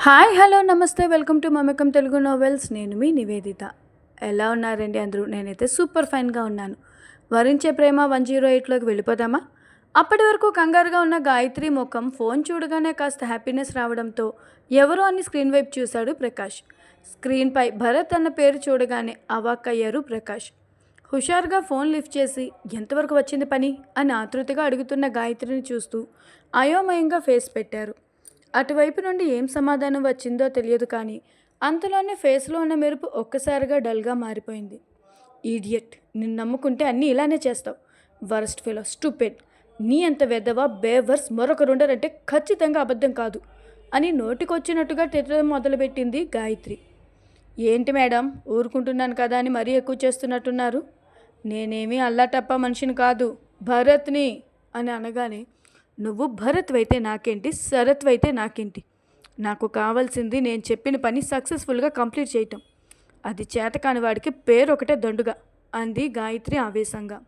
Hi hello నమస్తే. Welcome to మమకం Telugu novels. నేను మీ నివేదిత. ఎలా ఉన్నారండి అందరూ? నేనైతే సూపర్ ఫైన్గా ఉన్నాను. వరించే ప్రేమ వన్ జీరో ఎయిట్లోకి వెళ్ళిపోదామా? అప్పటి వరకు కంగారుగా ఉన్న గాయత్రి ముఖం ఫోన్ చూడగానే కాస్త హ్యాపీనెస్ రావడంతో ఎవరో అని స్క్రీన్ వైపు చూశాడు ప్రకాష్. స్క్రీన్పై భరత్ అన్న పేరు చూడగానే అవాక్కయ్యారు ప్రకాష్. హుషారుగా ఫోన్ లిఫ్ట్ చేసి ఎంతవరకు వచ్చింది పని? అని ఆతృతగా అడుగుతున్న గాయత్రిని చూస్తూ అయోమయంగా ఫేస్ పెట్టారు. అటువైపు నుండి ఏం సమాధానం వచ్చిందో తెలియదు కానీ అంతలోనే ఫేస్లో ఉన్న మెరుపు ఒక్కసారిగా డల్గా మారిపోయింది. ఈడియట్ నిన్ను నమ్ముకుంటే అన్నీ ఇలానే చేస్తావు. Worst fellow stupid. నీ అంత వెదవా బేవర్స్ మరొకరుండరంటే ఖచ్చితంగా అబద్ధం కాదు అని నోటికొచ్చినట్టుగా తిట్టడం మొదలుపెట్టింది గాయత్రి. ఏంటి మేడం ఊరుకుంటున్నాను కదా అని మరీ ఎక్కువ చేస్తున్నట్టున్నారు? నేనేమీ అల్లాటప్ప మనిషిని కాదు భరత్ని అని అనగానే నువ్వు భరత్ అయితే నాకేంటి? శరత్ అయితే నాకేంటి? నాకు కావాల్సింది నేను చెప్పిన పని సక్సెస్ఫుల్గా కంప్లీట్ చేయటం. అది చేతకాని వాడికి పేరు ఒకటే దండుగా. అంది గాయత్రి ఆవేశంగా.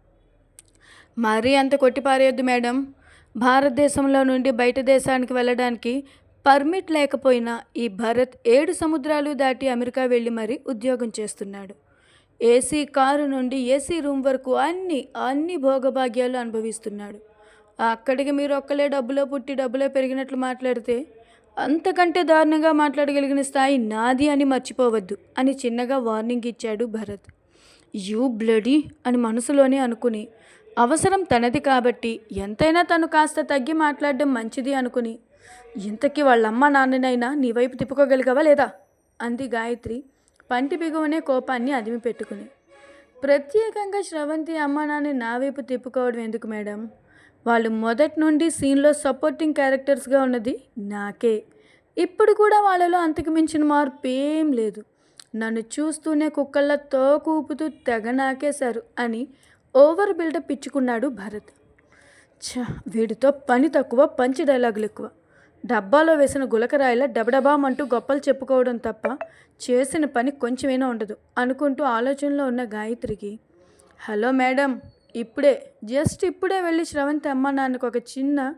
మరీ అంత కొట్టిపారేయొద్దు మేడం. భారతదేశంలో నుండి బయట దేశానికి వెళ్ళడానికి పర్మిట్ లేకపోయినా ఈ భరత్ ఏడు సముద్రాలు దాటి అమెరికా వెళ్ళి మరీ ఉద్యోగం చేస్తున్నాడు. ఏసీ కారు నుండి ఏసీ రూమ్ వరకు అన్ని అన్ని భోగభాగ్యాలు అనుభవిస్తున్నాడు. అక్కడికి మీరు ఒక్కలే డబ్బులో పుట్టి డబ్బులో పెరిగినట్లు మాట్లాడితే అంతకంటే దారుణంగా మాట్లాడగలిగిన స్థాయి నాది అని మర్చిపోవద్దు అని చిన్నగా వార్నింగ్ ఇచ్చాడు భరత్. యూ బ్లడీ అని మనసులోనే అనుకుని అవసరం తనది కాబట్టి ఎంతైనా తను కాస్త తగ్గి మాట్లాడడం మంచిది అనుకుని ఇంతకీ వాళ్ళమ్మ నాన్ననైనా నీ వైపు తిప్పుకోగలిగావా లేదా? అంది గాయత్రి పంటి బిగువనే కోపాన్ని అదిమి పెట్టుకుని ప్రత్యేకంగా శ్రవంతి అమ్మ నాన్న నా వైపు తిప్పుకోవడం ఎందుకు మేడం? వాళ్ళు మొదటి నుండి సీన్లో సపోర్టింగ్ క్యారెక్టర్స్గా ఉన్నది నాకే. ఇప్పుడు కూడా వాళ్ళలో అంతకుమించిన మార్పు ఏం లేదు. నన్ను చూస్తూనే కుక్కల్లా తోకూపుతూ తెగ నాకేశారు అని ఓవర్ బిల్డప్ ఇచ్చుకున్నాడు భరత్. ఛ వీడితో పని తక్కువ పంచి డైలాగులు ఎక్కువ. డబ్బాలో వేసిన గులకరాయిల డబడబామంటూ గొప్పలు చెప్పుకోవడం తప్ప చేసిన పని కొంచెమైనా ఉండదు అనుకుంటూ ఆలోచనలో ఉన్న గాయత్రికి హలో మేడం ఇప్పుడే జస్ట్ ఇప్పుడే వెళ్ళి శ్రవంతి అమ్మ నాన్నకు ఒక చిన్న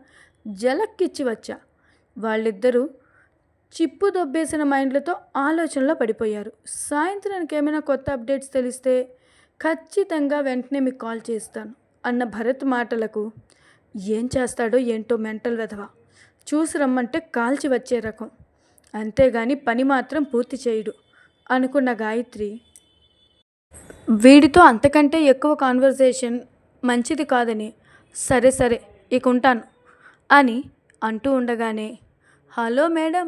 జలక్కిచ్చి వచ్చా. వాళ్ళిద్దరూ చిప్పు దొబ్బేసిన మైండ్లతో ఆలోచనలో పడిపోయారు. సాయంత్రానికి ఏమైనా కొత్త అప్డేట్స్ తెలిస్తే ఖచ్చితంగా వెంటనే మీకు కాల్ చేస్తాను అన్న భరత్ మాటలకు ఏం చేస్తాడో ఏంటో మెంటల్ వెధవ. చూసి రమ్మంటే కాల్చి వచ్చే రకం. అంతేగాని పని మాత్రం పూర్తి చేయడు అనుకున్న గాయత్రి వీడితో అంతకంటే ఎక్కువ కాన్వర్జేషన్ మంచిది కాదని సరే సరే ఇక ఉంటాను అని అంటూ ఉండగానే హలో మేడం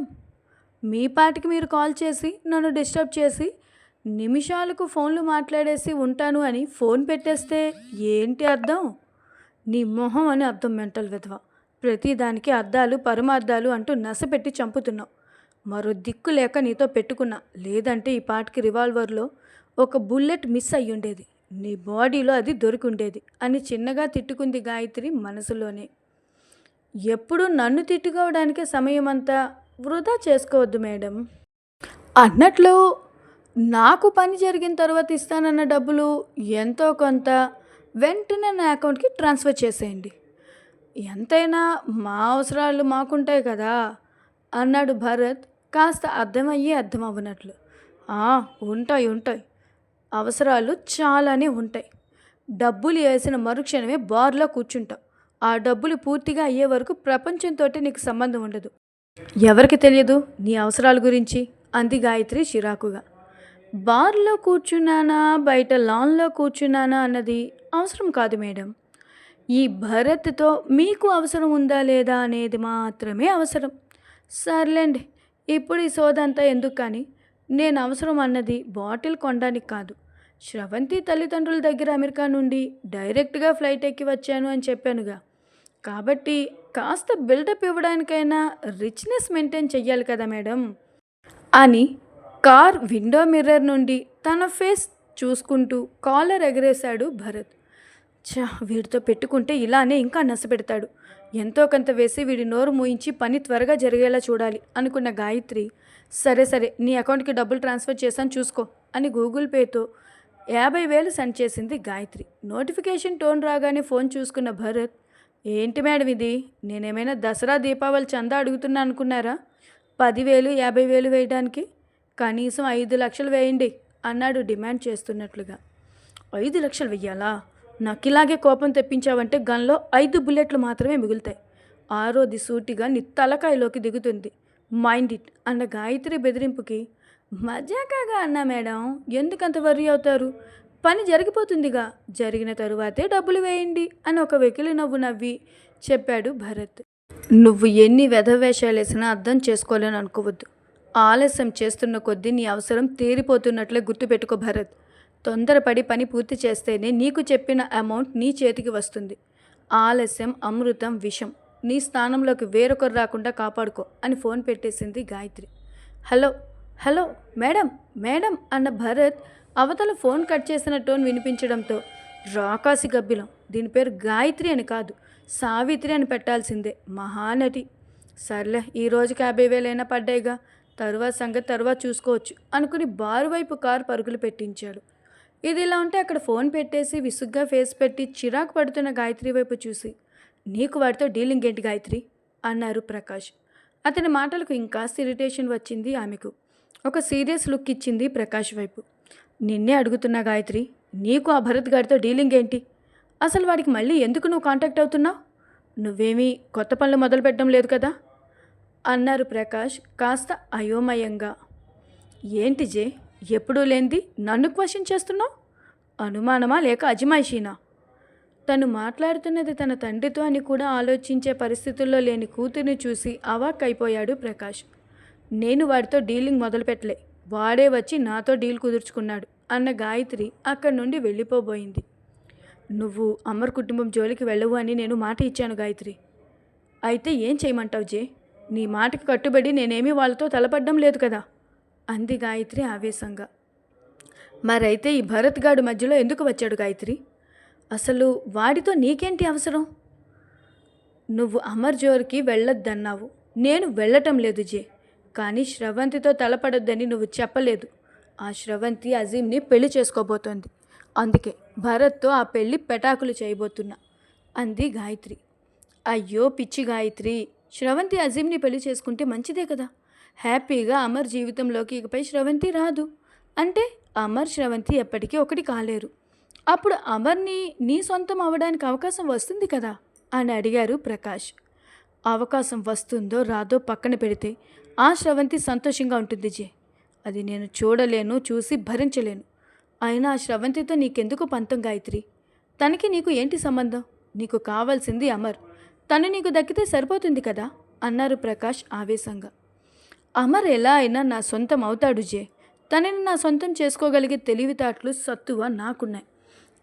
మీ పాటికి మీరు కాల్ చేసి నన్ను డిస్టర్బ్ చేసి నిమిషాలకు ఫోన్లు మాట్లాడేసి ఉంటాను అని ఫోన్ పెట్టేస్తే ఏంటి అర్థం? నీ మొహం అని అర్థం మెంటల్ విధవ. ప్రతిదానికి అర్థాలు పరమార్థాలు అంటూ నసపెట్టి చంపుతున్నావు. మరో దిక్కు లేక నీతో పెట్టుకున్నా. లేదంటే ఈ పాటికి రివాల్వర్లో ఒక బుల్లెట్ మిస్ అయ్యుండేది. నీ బాడీలో అది దొరికి ఉండేది అని చిన్నగా తిట్టుకుంది గాయత్రి మనసులోనే. ఎప్పుడు నన్ను తిట్టుకోవడానికే సమయం అంతా వృధా చేసుకోవద్దు మేడం. అన్నట్లు నాకు పని జరిగిన తర్వాత ఇస్తానన్న డబ్బులు ఎంతో కొంత వెంటనే నా అకౌంట్కి ట్రాన్స్ఫర్ చేసేయండి. ఎంతైనా మా అవసరాలు మాకుంటాయి కదా అన్నాడు భరత్ కాస్త అర్థమయ్యి అర్థం అవ్వనట్లు. ఉంటాయి ఉంటాయి. అవసరాలు చాలానే ఉంటాయి. డబ్బులు వేసిన మరుక్షణమే బార్లో కూర్చుంటాం ఆ డబ్బులు పూర్తిగా అయ్యే వరకు ప్రపంచంతో నీకు సంబంధం ఉండదు. ఎవరికి తెలియదు? నీ అవసరాల గురించి. అంది గాయత్రి చిరాకుగా. బార్లో కూర్చున్నానా? బయట లాన్లో కూర్చున్నానా అన్నది అవసరం కాదు మేడం. ఈ భరత్తో మీకు అవసరం ఉందా లేదా అనేది మాత్రమే అవసరం. సర్లేండి ఇప్పుడు ఈ సోదంతా ఎందుకు కానీ? నేను అవసరం అన్నది బాటిల్ కొనడానికి కాదు. శ్రవంతి తల్లిదండ్రుల దగ్గర అమెరికా నుండి డైరెక్ట్గా ఫ్లైట్ ఎక్కి వచ్చాను అని చెప్పానుగా. కాబట్టి కాస్త బిల్డప్ ఇవ్వడానికైనా రిచ్నెస్ మెయింటైన్ చెయ్యాలి కదా మేడం. అని కార్ విండో మిర్రర్ నుండి తన ఫేస్ చూసుకుంటూ కాలర్ ఎగరేశాడు భరత్. చా వీడితో పెట్టుకుంటే ఇలానే ఇంకా నసపెడతాడు ఎంతో కొంత వేసి వీడి నోరు మూయించి పని త్వరగా జరిగేలా చూడాలి అనుకున్న గాయత్రి సరే సరే నీ అకౌంట్కి డబ్బులు ట్రాన్స్ఫర్ చేశాను చూసుకో అని గూగుల్ పేతో యాభై వేలు సెండ్ చేసింది గాయత్రి. నోటిఫికేషన్ టోన్ రాగానే ఫోన్ చూసుకున్న భరత్ ఏంటి మేడం ఇది? నేనేమైనా దసరా దీపావళి చందా అడుగుతున్నా అనుకున్నారా? పదివేలు యాభై వేలు వేయడానికి? కనీసం ఐదు లక్షలు వేయండి అన్నాడు డిమాండ్ చేస్తున్నట్లుగా. ఐదు లక్షలు వెయ్యాలా? నాకు ఇలాగే కోపం తెప్పించావంటే గన్లో ఐదు బుల్లెట్లు మాత్రమే మిగులుతాయి. ఆరోది సూటిగా నీ తలకాయలోకి దిగుతుంది. మైండ్ ఇట్ అన్న గాయత్రి బెదిరింపుకి మజాకాగా అన్నా మేడం. ఎందుకంత వర్రీ అవుతారు? పని జరిగిపోతుందిగా. జరిగిన తరువాతే డబ్బులు వేయండి అని ఒక వెకిలి నవ్వు నవ్వి చెప్పాడు భరత్. నువ్వు ఎన్ని వెధవేషాలు వేసినా అర్థం చేసుకోలేని అనుకోవద్దు. ఆలస్యం చేస్తున్న కొద్దీ నీ అవసరం తీరిపోతున్నట్లే గుర్తుపెట్టుకో భరత్. తొందరపడి పని పూర్తి చేస్తేనే నీకు చెప్పిన అమౌంట్ నీ చేతికి వస్తుంది. ఆలస్యం అమృతం విషం. నీ స్థానంలోకి వేరొకరు రాకుండా కాపాడుకో అని ఫోన్ పెట్టేసింది Gayatri. Hello hello madam madam అన్న భరత్ అవతల ఫోన్ కట్ చేసిన టోన్ వినిపించడంతో రాకాసి గబ్బిలం దీని పేరు గాయత్రి అని కాదు సావిత్రి అని పెట్టాల్సిందే మహానటి. సర్లే ఈ రోజుకి యాభై వేలైనా పడ్డాయిగా తరువాత సంగతి తరువాత చూసుకోవచ్చు అనుకుని బారు వైపు కారు పరుగులు పెట్టించాడు. ఇది ఇలా ఉంటే అక్కడ ఫోన్ పెట్టేసి విసుగ్గా ఫేస్ పెట్టి చిరాకు పడుతున్న గాయత్రి వైపు చూసి నీకు వాడితో డీలింగ్ ఏంటి గాయత్రి? అన్నారు ప్రకాష్. అతని మాటలకు ఇంకాస్త ఇరిటేషన్ వచ్చింది ఆమెకు. ఒక సీరియస్ లుక్ ఇచ్చింది ప్రకాష్ వైపు. నిన్నే అడుగుతున్నా గాయత్రి నీకు ఆ భరత్ గారితో డీలింగ్ ఏంటి? అసలు వాడికి మళ్ళీ ఎందుకు నువ్వు కాంటాక్ట్ అవుతున్నావు? నువ్వేమీ కొత్త పనులు మొదలు పెట్టడం లేదు కదా? అన్నారు ప్రకాష్ కాస్త అయోమయంగా. ఏంటి జే ఎప్పుడూ లేనిది నన్ను క్వశ్చన్ చేస్తున్నావు? అనుమానమా లేక అజమాయిషీనా? తను మాట్లాడుతున్నది తన తండ్రితో అని కూడా ఆలోచించే పరిస్థితుల్లో లేని కూతురిని చూసి అవాక్ అయిపోయాడు ప్రకాష్. నేను వాడితో డీలింగ్ మొదలుపెట్టలే. వాడే వచ్చి నాతో డీల్ కుదుర్చుకున్నాడు అన్న గాయత్రి అక్కడి నుండి వెళ్ళిపోబోయింది. నువ్వు అమర్ కుటుంబం జోలికి వెళ్ళవు అని నేను మాట ఇచ్చాను గాయత్రి. అయితే ఏం చేయమంటావు జే? నీ మాటకి కట్టుబడి నేనేమీ వాళ్ళతో తలపడ్డం లేదు కదా? అంది గాయత్రి ఆవేశంగా. మరైతే ఈ భరత్ గాడు మధ్యలో ఎందుకు వచ్చాడు గాయత్రి? అసలు వాడితో నీకేంటి అవసరం? నువ్వు అమర్ జోర్కి వెళ్ళొద్దన్నావు. నేను వెళ్ళటం లేదు జే. కానీ శ్రవంతితో తలపడొద్దని నువ్వు చెప్పలేదు. ఆ శ్రవంతి అజీమ్ని పెళ్ళి చేసుకోబోతోంది. అందుకే భరత్తో ఆ పెళ్ళి పెటాకులు చేయబోతున్నా అంది గాయత్రి. అయ్యో పిచ్చి గాయత్రి శ్రవంతి అజీమ్ని పెళ్ళి చేసుకుంటే మంచిదే కదా? హ్యాపీగా అమర్ జీవితంలోకి ఇకపై శ్రవంతి రాదు. అంటే అమర్ శ్రవంతి ఎప్పటికీ ఒకటి కాలేరు. అప్పుడు అమర్ని నీ సొంతం అవ్వడానికి అవకాశం వస్తుంది కదా? అని అడిగారు ప్రకాష్. అవకాశం వస్తుందో రాదో పక్కన పెడితే ఆ శ్రవంతి సంతోషంగా ఉంటుంది జే. అది నేను చూడలేను చూసి భరించలేను. అయినా ఆ శ్రవంతితో నీకెందుకు పంతం గాయత్రి? తనకి నీకు ఏంటి సంబంధం? నీకు కావాల్సింది అమర్. తను నీకు దక్కితే సరిపోతుంది కదా? అన్నారు ప్రకాష్ ఆవేశంగా. అమర్ ఎలా అయినా నా సొంతం అవుతాడు జే. తనని నా సొంతం చేసుకోగలిగే తెలివితేటలు సత్తువ నాకున్నాయి.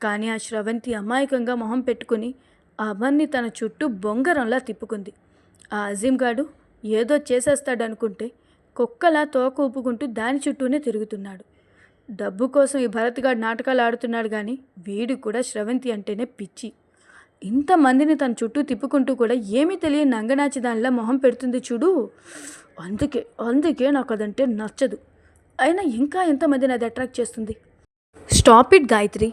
కానీ ఆ శ్రవంతి అమాయకంగా మొహం పెట్టుకుని అమర్ని తన చుట్టూ బొంగరంలా తిప్పుకుంది. ఆ అజీం గాడు ఏదో చేసేస్తాడనుకుంటే కుక్కలా తోక ఊపుకుంటూ దాని చుట్టూనే తిరుగుతున్నాడు. డబ్బు కోసం ఈ భరత్గాడు నాటకాలు ఆడుతున్నాడు కానీ వీడు కూడా శ్రవంతి అంటేనే పిచ్చి. ఇంతమందిని తన చుట్టూ తిప్పుకుంటూ కూడా ఏమీ తెలియని నంగనాచి దానిలా మొహం పెడుతుంది చూడు. అందుకే అందుకే నాకు అదంటే నచ్చదు. అయినా ఇంకా ఎంతమందిని అది అట్రాక్ట్ చేస్తుంది? Stop it Gayathri.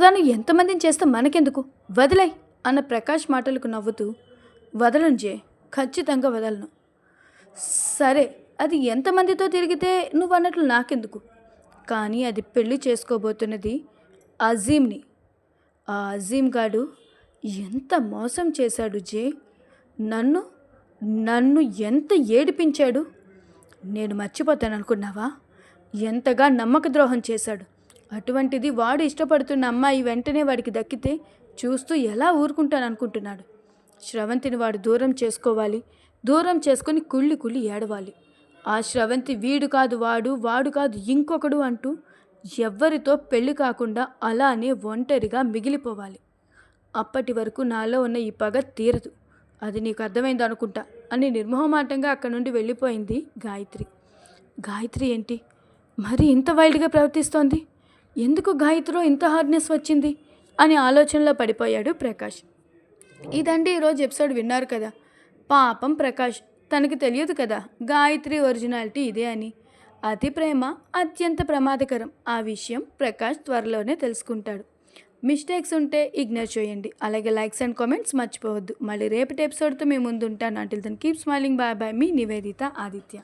తను ఎంతమందిని చేస్తే మనకెందుకు? వదిలై అన్న ప్రకాష్ మాటలకు నవ్వుతూ వదలను జే ఖచ్చితంగా వదలను. సరే అది ఎంతమందితో తిరిగితే నువ్వు అన్నట్లు నాకెందుకు? కానీ అది పెళ్ళి చేసుకోబోతున్నది అజీమ్ని. ఆ అజీమ్ గాడు ఎంత మోసం చేశాడు జే. నన్ను నన్ను ఎంత ఏడిపించాడు? నేను మర్చిపోతాను అనుకున్నావా ఎంతగా నమ్మక ద్రోహం చేశాడు. అటువంటిది వాడు ఇష్టపడుతున్న అమ్మాయి వెంటనే వాడికి దక్కితే చూస్తూ ఎలా ఊరుకుంటాను అనుకుంటున్నాడు శ్రవంతిని వాడు దూరం చేసుకోవాలి. దూరం చేసుకొని కుళ్ళి కుళ్ళి ఏడవాలి. ఆ శ్రవంతి వీడు కాదు వాడు వాడు కాదు ఇంకొకడు అంటూ ఎవ్వరితో పెళ్ళి కాకుండా అలానే ఒంటరిగా మిగిలిపోవాలి. అప్పటి వరకు నాలో ఉన్న ఈ పగ తీరదు. అది నీకు అర్థమైంది అనుకుంటా అని నిర్మోహమాటంగా అక్కడి నుండి వెళ్ళిపోయింది గాయత్రి. గాయత్రి ఏంటి? మరి ఇంత వైల్డ్గా ప్రవర్తిస్తోంది? ఎందుకు గాయత్రిలో ఇంత హార్డ్నెస్ వచ్చింది? అని ఆలోచనలో పడిపోయాడు ప్రకాష్. ఇదండి ఈరోజు ఎపిసోడ్ విన్నారు కదా. పాపం ప్రకాష్ తనకి తెలియదు కదా గాయత్రి ఒరిజినాలిటీ ఇదే అని. అతి ప్రేమ అత్యంత ప్రమాదకరం. ఆ విషయం ప్రకాష్ త్వరలోనే తెలుసుకుంటాడు. మిస్టేక్స్ ఉంటే ఇగ్నోర్ చేయండి. అలాగే లైక్స్ అండ్ కామెంట్స్ మర్చిపోవద్దు. మళ్ళీ రేపటి ఎపిసోడ్తో మీ ముందు ఉంటాను until then keep smiling bye bye మీ నివేదిత ఆదిత్య.